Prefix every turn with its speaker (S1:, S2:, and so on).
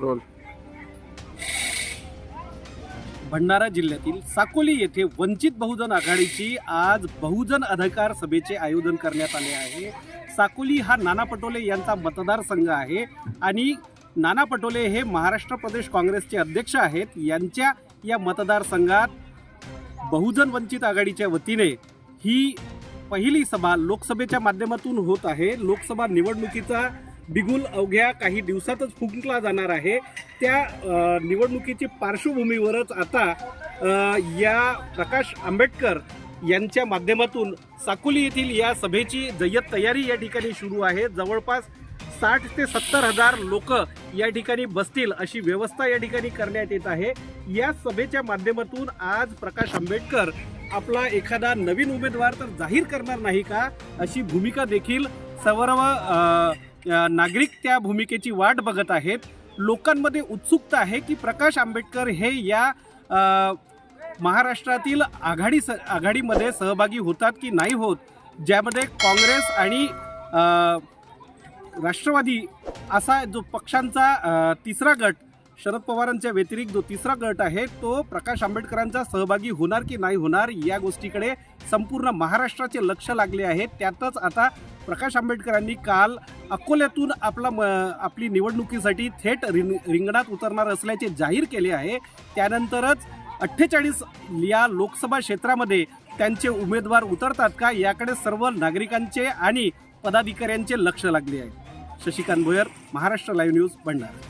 S1: Role
S2: Bhandara जिल्ह्यातील साकोली येथे वंचित बहुजन आघाडीची आज बहुजन अधिकार सभेचे आयोजन करण्यात आले आहे. साकोली हा नाना पटोले यांचा मतदारसंघ आहे आणि नाना पटोले हे महाराष्ट्र प्रदेश काँग्रेसचे अध्यक्ष आहेत. यांच्या या मतदारसंघात बहुजन वंचित आघाडीच्या वतीने ही पहिली सभा लोकसभेच्या माध्यमातून होत आहे. लोकसभा निवडणुकीचा बिगुल अवघ्या काही दिवसातच फुंकला जाणार आहे. त्या निवडणुकीची पार्श्वभूमीवरच आता या प्रकाश आंबेडकर यांच्या माध्यमातून साकोली येथील या सभेची जय्यत तयारी या ठिकाणी सुरू आहे. जवळपास साठ ते सत्तर हजार लोक या ठिकाणी बसतील अशी व्यवस्था या ठिकाणी करण्यात येत आहे. या सभेच्या माध्यमातून आज प्रकाश आंबेडकर आपला एखादा नवीन उमेदवार तर जाहीर करणार नाही का अशी भूमिका देखील सर्व नागरिक त्या भूमिकेची वाट बघत आहेत. लोकांमध्ये उत्सुकता आहे की प्रकाश आंबेडकर हे या महाराष्ट्रातील आघाडी स आघाडीमध्ये सहभागी होतात की नाही होत ज्यामध्ये काँग्रेस आणि राष्ट्रवादी असा जो पक्षांचा तिसरा गट शरद पवारांच्या व्यतिरिक्त जो तिसरा गट आहे तो प्रकाश आंबेडकरांचा सहभागी होणार की नाही होणार या गोष्टीकडे संपूर्ण महाराष्ट्राचे लक्ष लागले आहे. त्यातच आता प्रकाश आंबेडकरांनी काल अकोल्यातून आपला म आपली निवडणुकीसाठी थेट रिंग रिंगणात उतरणार असल्याचे जाहीर केले आहे. त्यानंतरच अठ्ठेचाळीस या लोकसभा क्षेत्रामध्ये त्यांचे उमेदवार उतरतात का याकडे सर्व नागरिकांचे आणि पदाधिकाऱ्यांचे लक्ष लागले आहे. Shashikant Bhoyar Maharashtra live news Bhandara.